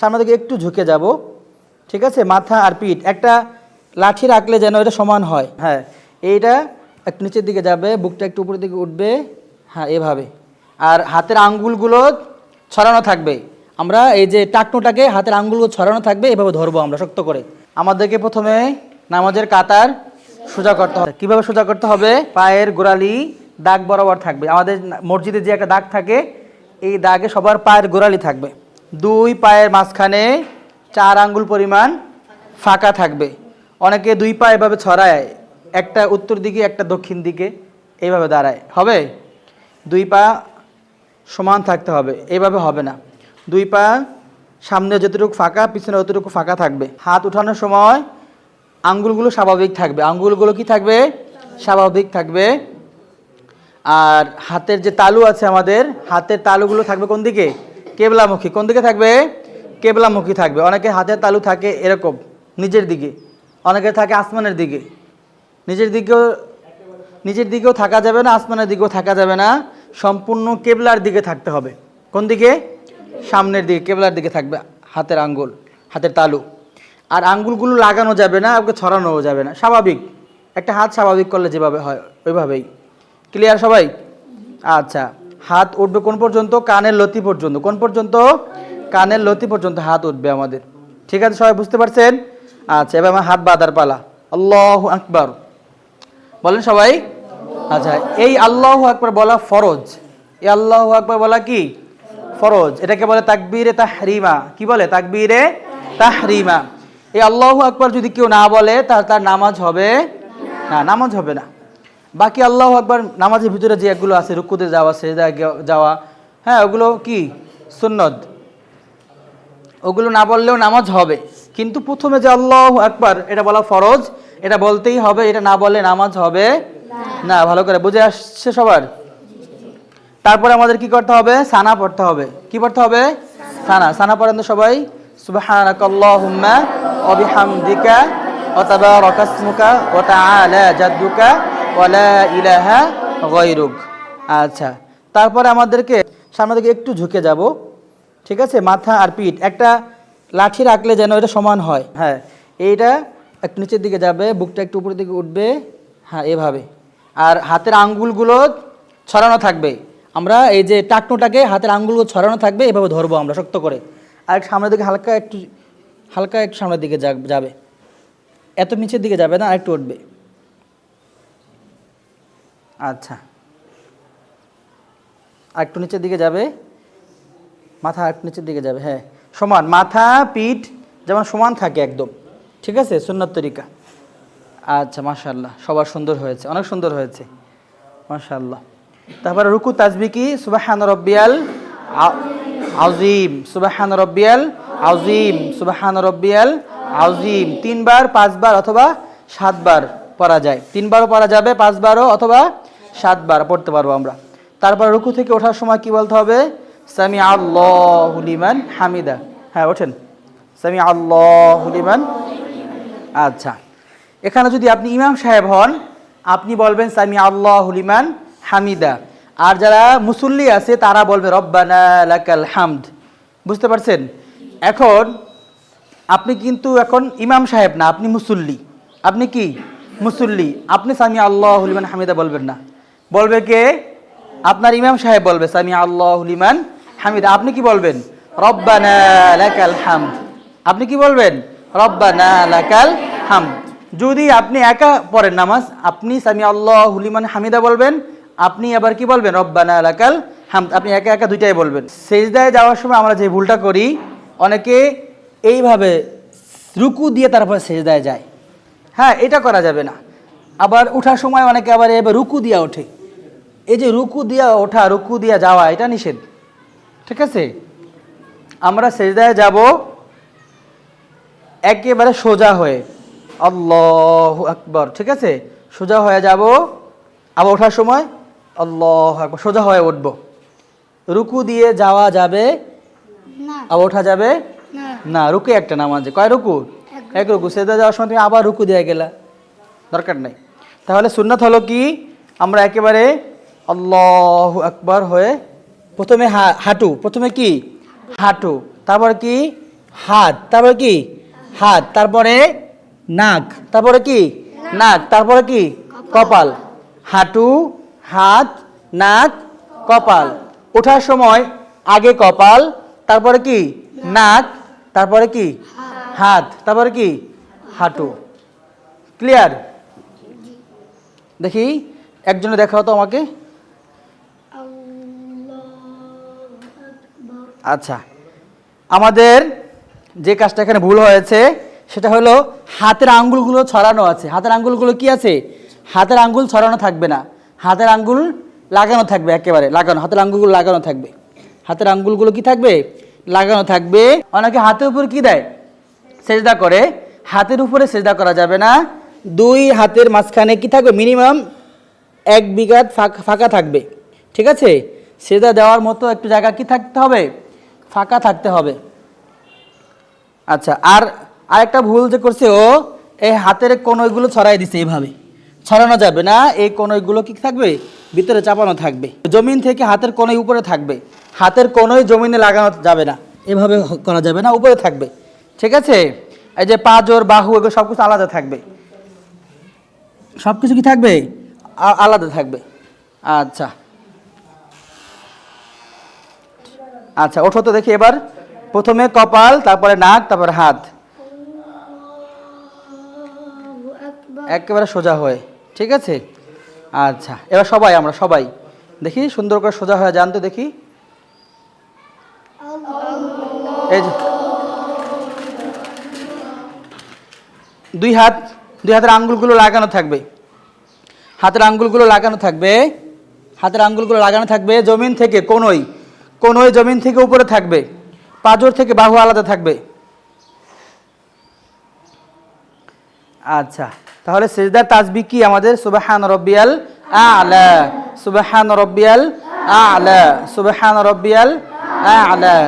সামনে দিকে একটু ঝুঁকে যাব। ঠিক আছে? মাথা আর পিঠ। একটা লাঠি রাখলে যেন এটা সমান হয়। হ্যাঁ এইটা একটু নিচের দিকে যাবে, বুকটা একটু উপরের দিকে উঠবে। হ্যাঁ এভাবে। আর হাতের আঙ্গুলগুলো ছড়ানো থাকবে। আমরা এই যে টাকনোটাকে হাতের আঙ্গুলগুলো ছড়ানো থাকবে, এভাবে ধরবো আমরা শক্ত করে। আমাদেরকে প্রথমে নামাজের কাতার সোজা করতে হবে। কীভাবে সোজা করতে হবে? পায়ের গোড়ালি দাগ বরাবর থাকবে। আমাদের মসজিদে যে একটা দাগ থাকে, এই দাগে সবার পায়ের গোড়ালি থাকবে। দুই পায়ের মাঝখানে চার আঙ্গুল পরিমাণ ফাঁকা থাকবে। অনেকে দুই পা এভাবে ছড়ায়, একটা উত্তর দিকে, একটা দক্ষিণ দিকে এইভাবে দাঁড়ায়। হবে? দুই পা সমান থাকতে হবে এইভাবে হবে না। দুই পা সামনে যতটুকু ফাঁকা, পিছনে অতটুকু ফাঁকা থাকবে। হাত উঠানোর সময় আঙ্গুলগুলো স্বাভাবিক থাকবে। আঙ্গুলগুলো কি থাকবে? স্বাভাবিক থাকবে। আর হাতের যে তালু আছে আমাদের, হাতের তালুগুলো থাকবে কোন দিকে? কেবলামুখী। কোন দিকে থাকবে? কেবলামুখী থাকবে। অনেকে হাতের তালু থাকে এরকম, নিজের দিকে। অনেকে থাকে আসমানের দিকে। নিজের দিকেও নিজের দিকেও থাকা যাবে না, আসমানের দিকেও থাকা যাবে না। সম্পূর্ণ কেবলার দিকে থাকতে হবে। কোন দিকে? সামনের দিকে, কেবলার দিকে থাকবে হাতের আঙ্গুল, হাতের তালু। আর আঙ্গুলগুলো লাগানো যাবে না, ওকে ছড়ানোও যাবে না। স্বাভাবিক। একটা হাত স্বাভাবিক করলে যেভাবে হয়, ওইভাবেই। ক্লিয়ার সবাই? আচ্ছা। হাত উঠবে কোন পর্যন্ত? কানের লতি পর্যন্ত। কোন পর্যন্ত? কানের লতি পর্যন্ত হাত উঠবে আমাদের। ঠিক আছে, সবাই বুঝতে পারছেন? আচ্ছা এবার আমার হাত বাঁধার পালা। আল্লাহ আকবার। বলেন সবাই। আচ্ছা এই আল্লাহ আকবার বলা ফরজ। এই আল্লাহ আকবার বলা কি? ফরজ। এটাকে বলে তাকবীরে তাহরিমা। কি বলে? তাকবীরে তাহরিমা। এই আল্লাহ আকবার যদি কেউ না বলে, তার তার নামাজ হবে না। নামাজ হবে না। বাকি আল্লাহ আকবার নামাজের ভিতরে যে একগুলো আছে রুকুতে যাওয়া সেজদা যাওয়া হ্যাঁ ওগুলো কি? সুন্নত। ওগুলো না বললেও নামাজ হবে। কিন্তু প্রথমে যে আল্লাহ একবার এটা বলা ফরজ এটা বলতেই হবে এটা না বললে নামাজ হবে না। ভালো করে বুঝে আসছে সবার? তারপরে আমাদের কি করতে হবে? সানা পড়তে হবে। কি পড়তে হবে? সানা। সানা পড়েন তো সবাই? সুবহানাকাল্লাহুম্মা ওয়া বিহামদিকা ওয়া তাবারাকা ইসমুকা ওয়া তাআলা জাদ্দুকা ওয়া লা ইলাহা গায়রুক। আচ্ছা তারপরে আমাদেরকে সামনে দিকে একটু ঝুঁকে যাব। ঠিক আছে? মাথা আর পিঠ, একটা লাঠি রাখলে যেন এটা সমান হয়। হ্যাঁ এইটা একটু নিচের দিকে যাবে, বুকটা একটু উপরের দিকে উঠবে। হ্যাঁ এভাবে। আর হাতের আঙ্গুলগুলো ছড়ানো থাকবে। আমরা এই যে টাকনোটাকে হাতের আঙ্গুলগুলো ছড়ানো থাকবে, এভাবে ধরবো আমরা শক্ত করে। আর সামনের দিকে হালকা একটু হালকা একটু সামনের দিকে যাবে। এত নিচের দিকে যাবে না, আর একটু উঠবে। আচ্ছা। একটু নিচের দিকে যাবে। মাথা একটু নিচের দিকে যাবে হ্যাঁ। সমান, মাথা, পিঠ, যেমন সমান থাকে একদম। ঠিক আছে? সুন্নত তরিকা। আচ্ছা মাশাল্লাহ সবার সুন্দর হয়েছে, অনেক সুন্দর হয়েছে। মাশাল্লাহ তারপরে রুকু তাজবি কি? সুবাহান রব্বিয়াল আ- আজিম সুবাহান রব্বিয়াল আজিম সুবাহান রব্বিয়াল আউজিম তিনবার, পাঁচবার অথবা সাতবার। পড়া যায়। তিনবারও পড়া যাবে, পাঁচবারও অথবা সাতবার পড়তে পারব আমরা। তারপর রুকু থেকে ওঠার সময় কি বলতে হবে? সামি আল্লাহ লিমান হামিদা। হ্যাঁ ওঠেন। সামি আল্লাহ লিমান আচ্ছা। এখানে যদি আপনি ইমাম সাহেব হন, আপনি বলবেন সামি আল্লাহ লিমান হামিদা। আর যারা মুসল্লি আছে, তারা বলবে রব্বানা লাকাল হামদ। বুঝতে পারছেন? এখন আপনি কিন্তু এখন ইমাম সাহেব না, আপনি মুসল্লি। আপনি কি? মুসল্লি। আপনি সামি আল্লাহ লিমান হামিদা বলবেন না। বলবে কে? আপনার ইমাম সাহেব বলবে, সামি আল্লাহ লিমান হামিদা। আপনি কি বলবেন? রব্বানা লাকাল আপনি কি বলবেন? রব্বানা লাকাল যদি আপনি একা পড়েন নামাজ, আপনি সামি আল্লাহ লিমান হামিদা বলবেন। আপনি আবার কি বলবেন? রব্বানা লাকাল হামদ। আপনি একা একা দুইটাই বলবেন। সেজদায় যাওয়ার সময় আমরা যে ভুলটা করি, অনেকে এইভাবে রুকু দিয়ে তারপর সেজদায় যায়। হ্যাঁ এটা করা যাবে না। আবার ওঠার সময় অনেকে আবার এবার রুকু দিয়া ওঠে। এই যে রুকু দিয়া ওঠা রুকু দিয়া যাওয়া এটা নিষেধ। ঠিক আছে? আমরা সেজদায় যাব একেবারে সোজা হয়ে। আল্লাহ আকবর। ঠিক আছে? সোজা হয়ে যাব আবার ওঠার সময় আল্লাহ আকবর সোজা হয়ে উঠব। রুকু দিয়ে যাওয়া যাবে? আবার ওঠা যাবে? না। না রুকু একটা নামাজে কয় রুকু? এক রুকু সেদা যাওয়ার সময় তুমি আবার রুকু দিয়ে গেলা। দরকার নাই। তাহলে সুন্নাত হলো কি? আমরা একেবারে আল্লাহ আকবার হয়ে প্রথমে হাঁটু। প্রথমে কি? হাঁটু। তারপর কি? হাত। তারপর কি? হাত। তারপরে নাক। তারপরে কি? নাক। তারপরে কি? কপাল। হাঁটু, হাত, নাক, কপাল। ওঠার সময় আগে কপাল, তারপরে কি? নাক। তারপরে কি? হাত, তারপরে কি? হাঁটু। ক্লিয়ার দেখি, একজনে দেখাও তো আমাকে। আচ্ছা আমাদের যে কাজটা এখানে ভুল হয়েছে, সেটা হলো হাতের আঙ্গুলগুলো ছড়ানো আছে। হাতের আঙ্গুলগুলো কি আছে? হাতের আঙ্গুল ছড়ানো থাকবে না। হাতের আঙ্গুল লাগানো থাকবে একেবারে, লাগানো। হাতের আঙ্গুলগুলো লাগানো থাকবে। হাতের আঙ্গুলগুলো কি থাকবে? লাগানো থাকবে। অনেকে হাতের উপর কি দেয়? সেজদা করে, হাতের উপরে সেজদা করা যাবে না। দুই হাতের মাঝখানে কি থাকবে? মিনিমাম এক বিঘা ফাঁকা ফাঁকা থাকবে। ঠিক আছে? সেজদা দেওয়ার মতো একটু জায়গা কি থাকতে হবে? ফাঁকা থাকতে হবে। আচ্ছা আর আরেকটা ভুল যে করছে ও, এই হাতের কোনইগুলো ছড়াই দিছে এইভাবে। ছড়ানো যাবে না, এই কোনইগুলো কি থাকবে? ভিতরে চাপানো থাকবে। জমিন থেকে হাতের কোনই উপরে থাকবে। হাতের কোনই জমিনে লাগানো যাবে না। এভাবে করা যাবে না, উপরে থাকবে। ঠিক আছে? এই যে পাজর, বাহু, এগুলো সব কিছু আলাদা থাকবে। সব কিছু কি থাকবে? আলাদা থাকবে। আচ্ছা। আচ্ছা ওঠো তো দেখি এবার। প্রথমে কপাল, তারপরে নাক, তারপরে হাত। একেবারে সোজা হয়ে। ঠিক আছে? আচ্ছা এবার সবাই, আমরা সবাই। দেখি, সুন্দর করে সোজা হয়ে জানতো দেখি। এই যে দুই হাত, দুই হাতের আঙ্গুলগুলো লাগানো থাকবে। হাতের আঙ্গুলগুলো লাগানো থাকবে। হাতের আঙ্গুলগুলো লাগানো থাকবে জমিন থেকে কোনোই কোনোই জমিন থেকে উপরে থাকবে। পাজর থেকে বাহু আলাদা থাকবে। আচ্ছা তাহলে সেজদার তাজবি কি আমাদের? সুবাহান রব্বিয়াল আলা, সুবাহান রব্বিয়াল আলা, সুবাহান রব্বিয়াল আলা।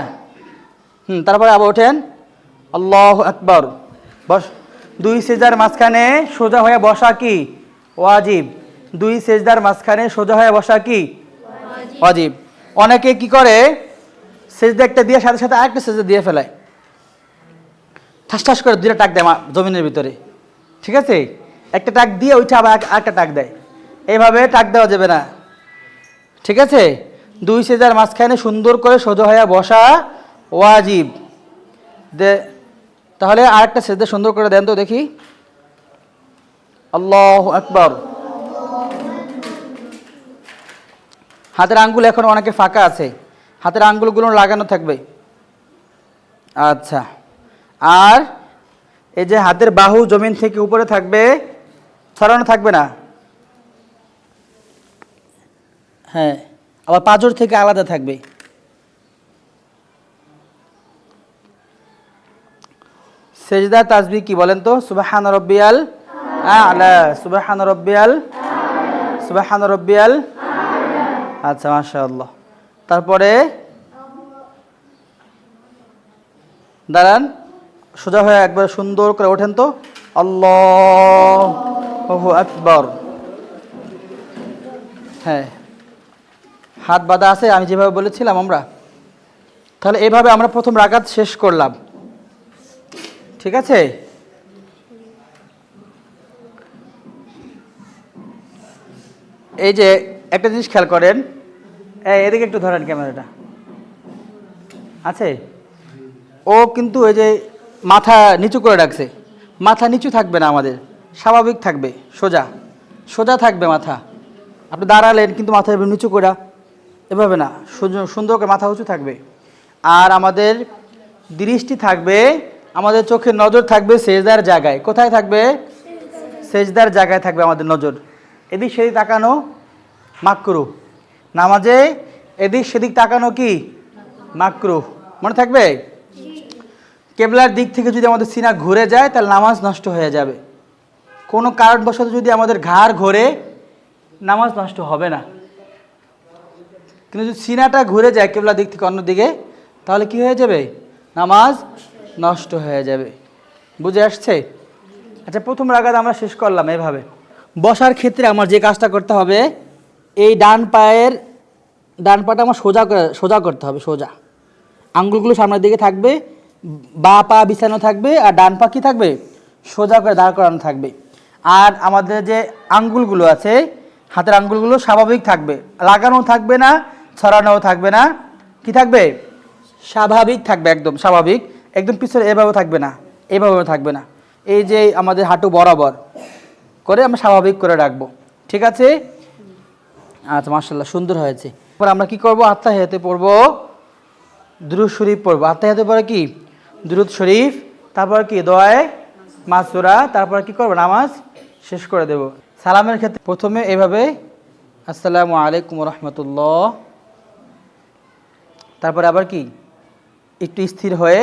হুম, তারপরে আবার ওঠেন। আল্লাহ আকবর। বস দুই সেজার মাঝখানে সোজা হয়ে বসা কি? ওয়াজিব। দুই সেজদার মাঝখানে সোজা হয়ে বসা কি? ওয়াজিব। অনেকে কি করে? সেজদা একটা দিয়ে সাথে সাথে আরেকটা সেজদা দিয়ে ফেলায় ঠাস ঠাস করে দুইটা টাক দেয় মা- জমিনের ভিতরে। ঠিক আছে? একটা টাক দিয়ে ওইটা আবার আরেকটা টাক দেয়। এইভাবে টাক দেওয়া যাবে না। ঠিক আছে? দুই সেজার মাঝখানে সুন্দর করে সোজা হয়ে বসা ওয়াজিব। দে তাহলে আরেকটা সেজদা সুন্দর করে দেন তো দেখি। আল্লাহ আকবর। হাতের আঙ্গুল এখন অনেকে ফাঁকা আছে। হাতের আঙ্গুলগুলো লাগানো থাকবে। আচ্ছা। আর এই যে হাতের বাহু জমিন থেকে উপরে থাকবে, ছড়ানো থাকবে না? হ্যাঁ আবার পাঁজর থেকে আলাদা থাকবে। সেজদা তাজবি কি বলেন তো? সুবাহান রব্বিয়াল আলা, সুবাহান রব্বিয়াল সুবাহান রব্বিয়াল আচ্ছা মাশাআল্লাহ। তারপরে দাঁড়ান, সোজা হয়ে একবার সুন্দর করে ওঠেন তো। আল্লাহ আকবর। হ্যাঁ। হাত বাঁধা আছে, আমি যেভাবে বলেছিলাম আমরা। তাহলে এইভাবে আমরা প্রথম রাগাত শেষ করলাম। ঠিক আছে? এই যে একটা জিনিস খেয়াল করেন। এদিকে একটু ধরেন ক্যামেরাটা। আছে? ও কিন্তু এই যে মাথা নিচু করে রাখছে। মাথা নিচু থাকবে না আমাদের। স্বাভাবিক থাকবে, সোজা। সোজা থাকবে মাথা। আপনি দাঁড়ালেন কিন্তু মাথা এভাবে নিচু করে এভাবে না। সুন্দর করে মাথা উঁচু থাকবে। আর আমাদের দৃষ্টি থাকবে আমাদের চোখের নজর থাকবে সেজদার জায়গায়। কোথায় থাকবে? সেজদার জায়গায় থাকবে আমাদের নজর। এদিক সেদিক তাকানো মাকরু নামাজে এদিক সেদিক তাকানো কি? মাকরু মনে থাকবে? কেবলার দিক থেকে যদি আমাদের সিনা ঘুরে যায়, তাহলে নামাজ নষ্ট হয়ে যাবে। কোনো কারণবশত যদি আমাদের ঘাড় ঘোরে, নামাজ নষ্ট হবে না। কিন্তু যদি সিনাটা ঘুরে যায় কেবলার দিক থেকে অন্যদিকে, তাহলে কি হয়ে যাবে? নামাজ নষ্ট হয়ে যাবে। বুঝে আসছে? আচ্ছা প্রথম রাগাত আমরা শেষ করলাম এভাবে। বসার ক্ষেত্রে আমার যে কাজটা করতে হবে, এই ডান পায়ের, ডান পাটা আমার সোজা সোজা করতে হবে, সোজা। আঙ্গুলগুলো সামনের দিকে থাকবে, বা পা বিছানো থাকবে, আর ডান পা কি থাকবে? সোজা করে দাঁড় করানো থাকবে। আর আমাদের যে আঙ্গুলগুলো আছে, হাতের আঙ্গুলগুলো স্বাভাবিক থাকবে। লাগানো থাকবে না, ছড়ানোও থাকবে না। কি থাকবে? স্বাভাবিক থাকবে, একদম স্বাভাবিক। একদম পিছনে এভাবে থাকবে না, এভাবে থাকবে না। এই যে আমাদের হাঁটু বরাবর করে আমরা স্বাভাবিক করে রাখব। ঠিক আছে? আচ্ছা মার্শাল্লাহ সুন্দর হয়েছে। এবার আমরা কি করব? হেতে পড়ব। দুরুদ শরীফ পড়ব। আত্মাহিয়াতে পরে কি? দুরুদ শরীফ। তারপর কি? দোয়ায় মাসুরা তারপর কি করব? নামাজ শেষ করে দেব। সালামের ক্ষেত্রে প্রথমে এভাবে, আসসালামু আলাইকুম রহমতুল্লাহ। তারপরে আবার কি? একটু স্থির হয়ে